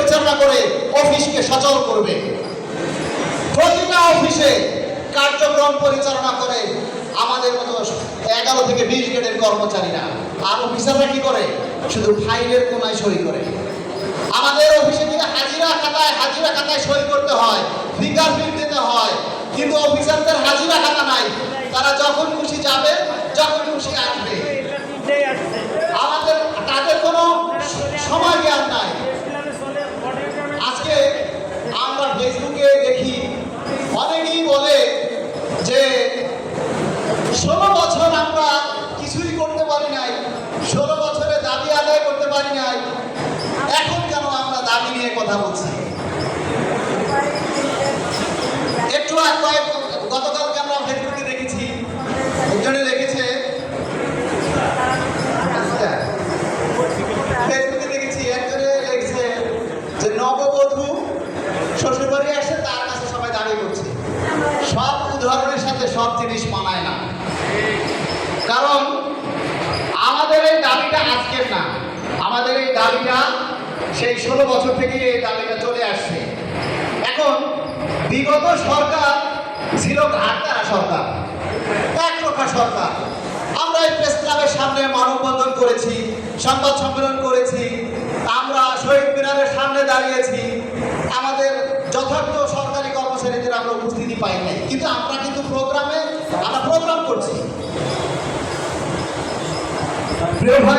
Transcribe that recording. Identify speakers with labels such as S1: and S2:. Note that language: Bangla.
S1: পরিচালনা করে অফিসকে সচল করবে। প্রতিটা অফিসে কার্যক্রম পরিচালনা করে আমাদের মতো এগারো থেকে বিশ গ্রেডের কর্মচারীরা। আর অফিসাররা কি করে? শুধু ফাইলের কোনায় সই করে। আমাদের অফিসে থেকে হাজিরা খাতায় হাজিরা খাতায় সই করতে হয় ফেসবুকে দেখি অনেকেই বলে যে, ষোলো বছর আমরা কিছুই করতে পারি নাই, ষোলো বছরে দাবি আদায় করতে পারি নাই, এখন কেন আমরা দাবি নিয়ে কথা বলছি? একটু আগ কয়েক, গতকালকে আমরা ফেসবুকে দেখেছি, একজনে লিখেছে ফেসবুকে দেখেছি, একজনে লিখছে যে নববধূ সাথে সব জিনিস মানায় না। কারণ আমাদের এই দাবিটা আজকের না। আমাদের এই দাবিটা সেই ষোলো বছর থেকে এই দাবিটা চলে আসছে। এখন বিগত সরকার ছিল ঘাটতারা সরকার একরোখা সরকার। আমরা এই প্রেস ক্লাবের সামনে মানববন্ধন করেছি, সংবাদ সম্মেলন করেছি, আমরা শহীদ মিনারের সামনে দাঁড়িয়েছি, আমাদের কর্মচারীদের আমরা উপস্থিতি পাই নাই। কিন্তু আমরা কিন্তু প্রোগ্রামে আমরা প্রোগ্রাম করছি। প্রিয় ভাই